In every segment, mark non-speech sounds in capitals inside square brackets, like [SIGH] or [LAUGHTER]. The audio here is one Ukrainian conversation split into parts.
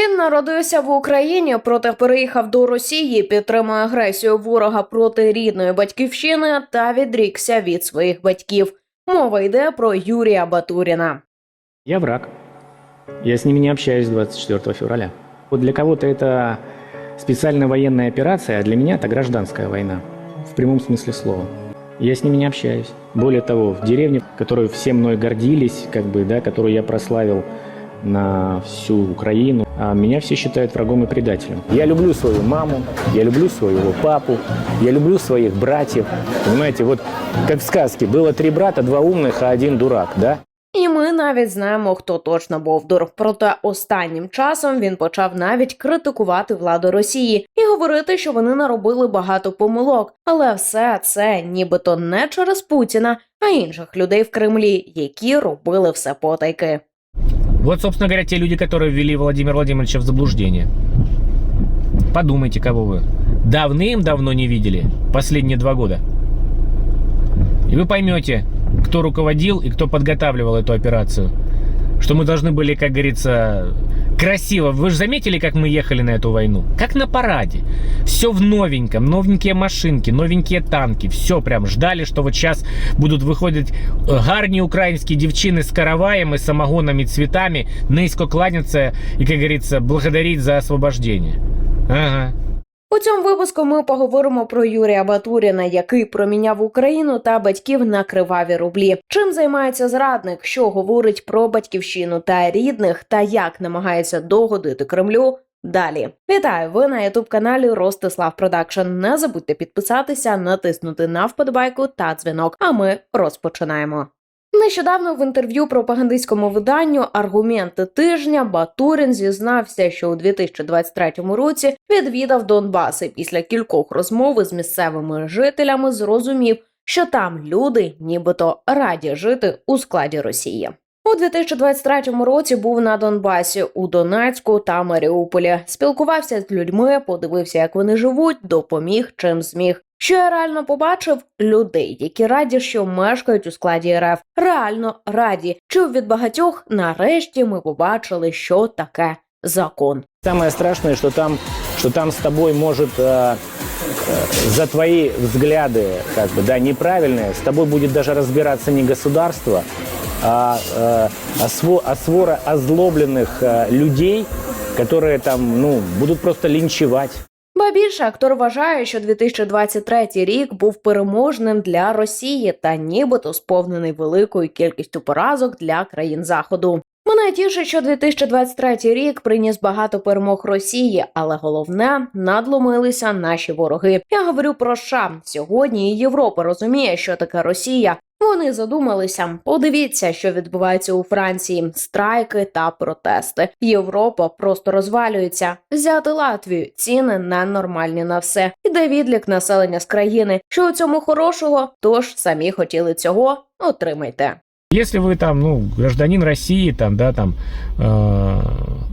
Він народився в Україні, проте переїхав до Росії, підтримує агресію ворога проти рідної батьківщини та відрікся від своїх батьків. Мова йде про Юрія Батуріна. Я враг. Я с ними не общаюсь 24 февраля. Вот для кого-то это специальная военная операция, а для меня это гражданская война. В прямом смысле слова. Я с ними не общаюсь. Более того, в деревне, которой все мной гордились, как бы, да, которую я прославил на всю Украину, а меня все считают врагом и предателем. Я люблю свою маму, я люблю своего папу, я люблю своих братьев. Понимаете, вот как в сказке, было три брата, два умных, а один дурак, да? І ми навіть знаємо, хто точно Бовдур. Проте останнім часом він почав навіть критикувати владу Росії і говорити, що вони наробили багато помилок. Але все це нібито не через Путіна, а інших людей в Кремлі, які робили все потайки. Вот, собственно говоря, те люди, которые ввели Владимира Владимировича в заблуждение. Подумайте, кого вы давным-давно не видели последние два года. И вы поймете, кто руководил и кто подготавливал эту операцию. Что мы должны были, как говорится, красиво. Вы же заметили, как мы ехали на эту войну? Как на параде. Все в новеньком. Новенькие машинки, новенькие танки. Все прям ждали, что вот сейчас будут выходить э, гарні українські дівчини з караваєм, і самогоном і цвітами, низько кланяться і, як говориться, благодарить за освобождение. Ага. У цьому випуску ми поговоримо про Юрія Батуріна, який проміняв Україну та батьків на криваві рублі. Чим займається зрадник, що говорить про батьківщину та рідних, та як намагається догодити Кремлю. Далі вітаю! Ви на ютуб каналі Ростислав Продакшн. Не забудьте підписатися, натиснути на вподобайку та дзвінок. А ми розпочинаємо. Нещодавно в інтерв'ю пропагандистському виданню Аргументи тижня Батурін зізнався, що у 2023 році відвідав Донбас і після кількох розмов із місцевими жителями зрозумів, що там люди нібито раді жити у складі Росії. У 2023 році був на Донбасі у Донецьку та Маріуполі. Спілкувався з людьми, подивився, як вони живуть, допоміг чим зміг. Що я реально побачив людей, які раді, що мешкають у складі РФ. Реально раді. Чув від багатьох. Нарешті ми побачили, що таке закон. Самое страшное, что там, что там с тобой может э, э, за твои взгляды, как бы, да, неправильные, с тобой будет даже разбираться не государство, а, э, а, сво- а свора озлобленных э, людей, которые там, ну, будут просто линчевать. Ба більше актор вважає, що 2023 рік був переможним для Росії та нібито сповнений великою кількістю поразок для країн заходу. Мене тішить, що 2023 рік приніс багато перемог Росії, але головне надломилися наші вороги. Я говорю про США. Сьогодні і Європа розуміє, що таке Росія. вони задумалися. Подивіться, що відбувається у Франції: страйки та протести. Європа просто розвалюється. Взяти Латвію ціни ненормальні на все. Іде відлік населення з країни. Що у цьому хорошого? Тож самі хотіли цього. Отримайте. Если вы там, ну, гражданин России, там, да, там, э,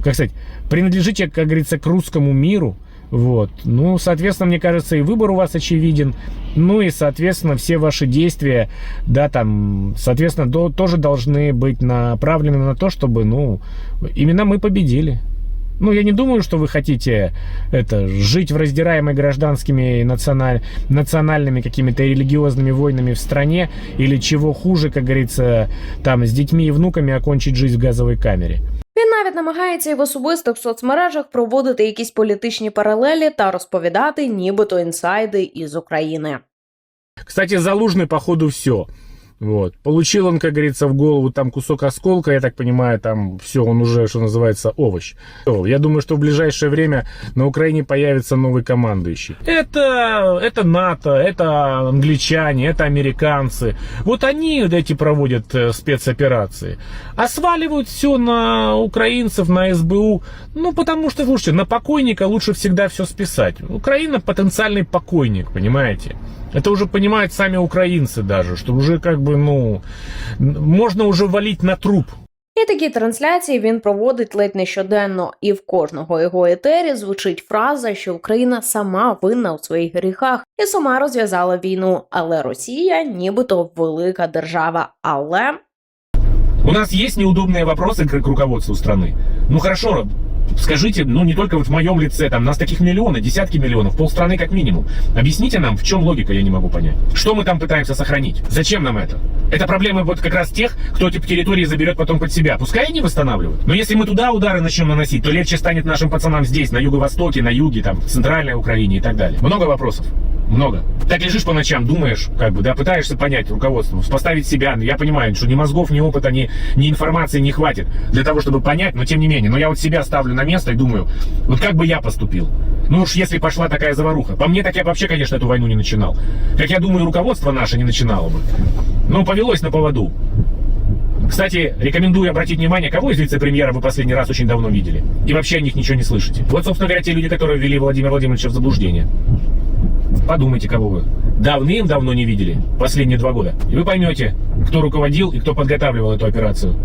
как сказать, принадлежите, как говорится, к русскому миру, вот, ну, соответственно, мне кажется, и выбор у вас очевиден, ну и, соответственно, все ваши действия, да, там, соответственно, до- тоже должны быть направлены на то, чтобы, ну, именно мы победили. Ну, я не думаю, что вы хотите это жить в раздираемой гражданскими националь- национальными какими-то религиозными войнами в стране или чего хуже, как говорится, там с детьми и внуками окончить жизнь в газовой камере. Навіть намагається і в особистих соцмережах проводити якісь політичні паралелі та розповідати, нібито інсайди із України. Кстати, залужний, походу, все. Вот. Получил он, как говорится, в голову там кусок осколка, я так понимаю, там все, он уже, что называется, овощ. Я думаю, что в ближайшее время на Украине появится новый командующий. Это, это НАТО, это англичане, это американцы. Вот они вот эти проводят э, спецоперации. А сваливают все на украинцев, на СБУ. Ну, потому что, слушайте, на покойника лучше всегда все списать. Украина потенциальный покойник, понимаете? Это уже понимают сами украинцы даже, что уже как бы, ну, н- можно уже валить на труп. І такі трансляції він проводить ледь не щоденно, і в кожного його етері звучить фраза, що Україна сама винна у своїх гріхах і сама розв'язала війну. Але Росія, нібито велика держава. Але У нас есть неудобные вопросы к к руководству страны. Ну хорошо, Скажите, ну не только вот в моем лице, там нас таких миллионы, десятки миллионов, полстраны как минимум. Объясните нам, в чем логика, я не могу понять. Что мы там пытаемся сохранить? Зачем нам это? Это проблемы вот как раз тех, кто эти территории заберет потом под себя. Пускай они восстанавливают. Но если мы туда удары начнем наносить, то легче станет нашим пацанам здесь, на юго-востоке, на юге, там, в центральной Украине и так далее. Много вопросов. Много. Так лежишь по ночам, думаешь, как бы, да, пытаешься понять руководство, поставить себя. Я понимаю, что ни мозгов, ни опыта, ни, ни информации не хватит для того, чтобы понять, но тем не менее. Но я вот себя ставлю на место и думаю, вот как бы я поступил? Ну уж если пошла такая заваруха. По мне, так я вообще, конечно, эту войну не начинал. Как я думаю, руководство наше не начинало бы. Но повелось на поводу. Кстати, рекомендую обратить внимание, кого из вице-премьеров вы последний раз очень давно видели. И вообще о них ничего не слышите. Вот, собственно говоря, те люди, которые ввели Владимира Владимировича в заблуждение. Подумайте, кого вы давным-давно не видели, последние два года. И вы поймете, кто руководил и кто подготавливал эту операцию.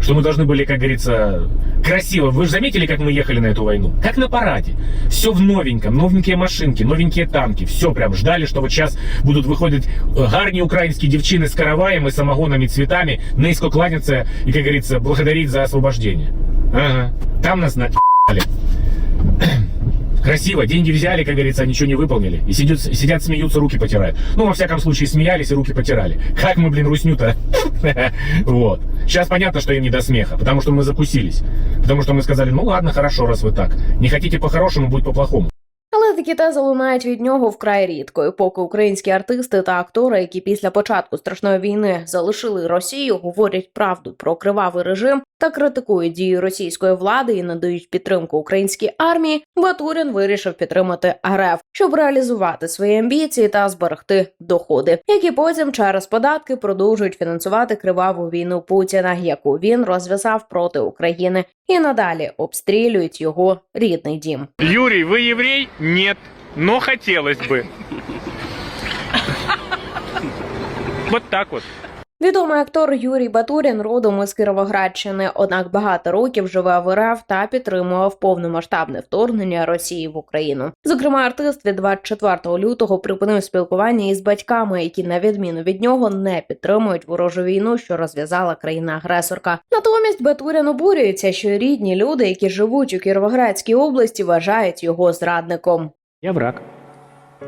Что мы должны были, как говорится, красиво. Вы же заметили, как мы ехали на эту войну? Как на параде. Все в новеньком, новенькие машинки, новенькие танки. Все прям ждали, что вот сейчас будут выходить гарні українські дівчини з караваєм і самогонами, и цветами, низько кланяться и, как говорится, благодарить за освобождение. Ага. Там нас на Красиво, деньги взяли, как говорится, а ничего не выполнили. И сидят, сидят, смеются, руки потирают. Ну, во всяком случае, смеялись и руки потирали. Как мы, блин, русню-то? [LAUGHS] Вот. Сейчас понятно, что им не до смеха, потому что мы закусились. Потому что мы сказали, ну ладно, хорошо, раз вы так. Не хотите по-хорошему, будет по-плохому. Але такі тези лунають від нього вкрай рідко, і поки українські артисти та актори, які після початку страшної війни залишили Росію, говорять правду про кривавий режим та критикують дії російської влади і надають підтримку українській армії, Батурін вирішив підтримати РФ, щоб реалізувати свої амбіції та зберегти доходи, які потім через податки продовжують фінансувати криваву війну Путіна, яку він розв'язав проти України, і надалі обстрілюють його рідний дім. Юрий, вы еврей? Нет, но хотелось бы. Вот [LAUGHS] так вот. Відомий актор Юрій Батурін родом із Кіровоградщини, однак багато років живе в РФ та підтримував повномасштабне вторгнення Росії в Україну. Зокрема, артист від 24 лютого припинив спілкування із батьками, які на відміну від нього не підтримують ворожу війну, що розв'язала країна-агресорка. Натомість Батурін обурюється, що рідні люди, які живуть у Кіровоградській області, вважають його зрадником. Я враг.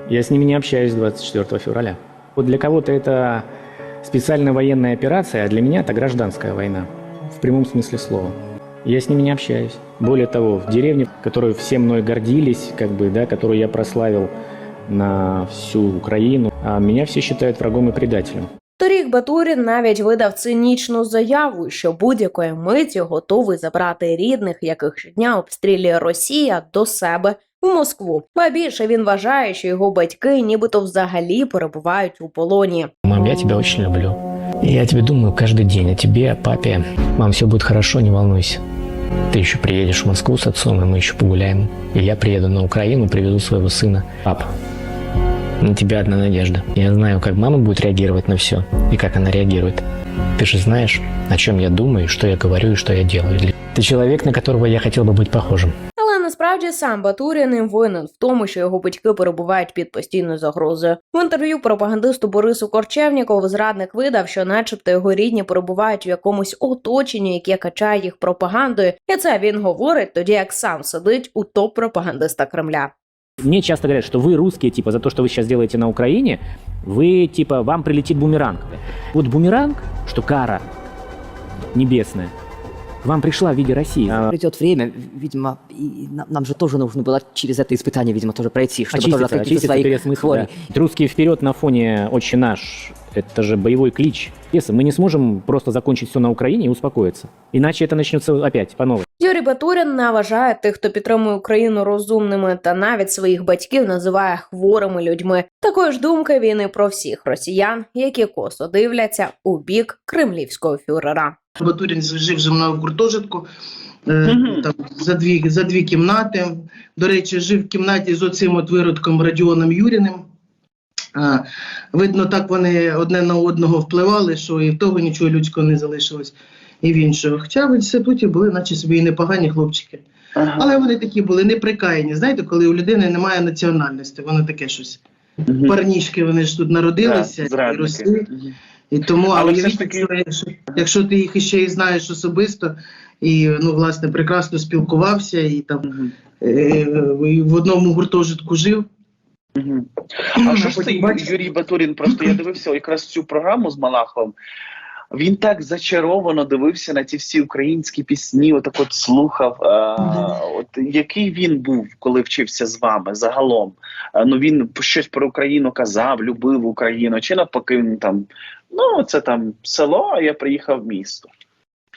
Я с ними не общаюсь 24 февраля. Вот для кого-то это специальная военная операция, а для меня это гражданская война. В прямом смысле слова. Я с ними не общаюсь. Более того, в деревне, которой все мной гордились, как бы, да, которую я прославил на всю Украину, а меня все считают врагом и предателем. Торік Батурін навіть видав цинічну заяву, що будь-якої миті готовий забрати рідних, яких щодня обстрілює Росія, до себе в Москву. Ба більше він вважає, що його батьки нібито взагалі перебувають у полоні. Мам, я тебя очень люблю. И я тебе думаю каждый день о тебе, о папе. Мам, все будет хорошо, не волнуйся. Ты еще приедешь в Москву с отцом, и мы еще погуляем. И я приеду на Украину, приведу своего сына. Пап, на тебя одна надежда. Я знаю, как мама будет реагировать на все, и как она реагирует. Ты же знаешь, о чем я думаю, что я говорю и что я делаю. Ты человек, на которого я хотел бы быть похожим. Але насправді сам Батурін не винен в тому, що його батьки перебувають під постійною загрозою. В інтерв'ю пропагандисту Борису Корчевнікову зрадник видав, що, начебто, його рідні перебувають в якомусь оточенні, яке качає їх пропагандою, і це він говорить тоді, як сам сидить у топ пропагандиста Кремля. Мне часто говорят, что вы русские, типа, за то, что вы сейчас делаете на Украине, вы, типа, вам прилетит бумеранг. Вот бумеранг, что кара небесная, к вам пришла в виде России. А, Придет время, видимо, и нам, нам же тоже нужно было через это испытание, видимо, тоже пройти, чтобы тоже очиститься, открыть очиститься свои переосмыслить, хвори. да. Русские вперед на фоне «Отче наш» — это же боевой клич. Если Мы не сможем просто закончить все на Украине и успокоиться. Иначе это начнется опять по новой. Юрій Батурін не вважає тих, хто підтримує Україну розумними, та навіть своїх батьків називає хворими людьми. Такої ж думки він і про всіх росіян, які косо дивляться у бік кремлівського фюрера. Батурін жив зі мною в гуртожитку е, там, за, дві, за дві кімнати. До речі, жив в кімнаті з оцим от виродком Радіоном Юріним. А, видно, так вони одне на одного впливали, що і в того нічого людського не залишилось, і в іншого. Хоча в інституті були, наче собі і непогані хлопчики. Але вони такі були неприкаяні. Знаєте, коли у людини немає національності, воно таке щось. Парнішки, вони ж тут народилися і росли. І тому, Але ж уявіть, таки- якщо, ти їх іще і знаєш особисто, і ну, власне, прекрасно спілкувався і там е, і в одному гуртожитку жив. Ну, А що ж потім це бачиш- Юрій Батурін? Просто я дивився якраз цю програму з Малаховим. Він так зачаровано дивився на ті всі українські пісні, отак от слухав. А, от який він був, коли вчився з вами загалом? А, ну він щось про Україну казав, любив Україну, чи навпаки він там. Ну, це там село, а я приїхав в місто.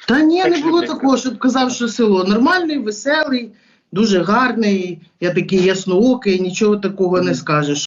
Та ні, Так не було такого, щоб казав, що село нормальний, веселий, дуже гарний, я такий ясноокий, нічого такого не скажеш.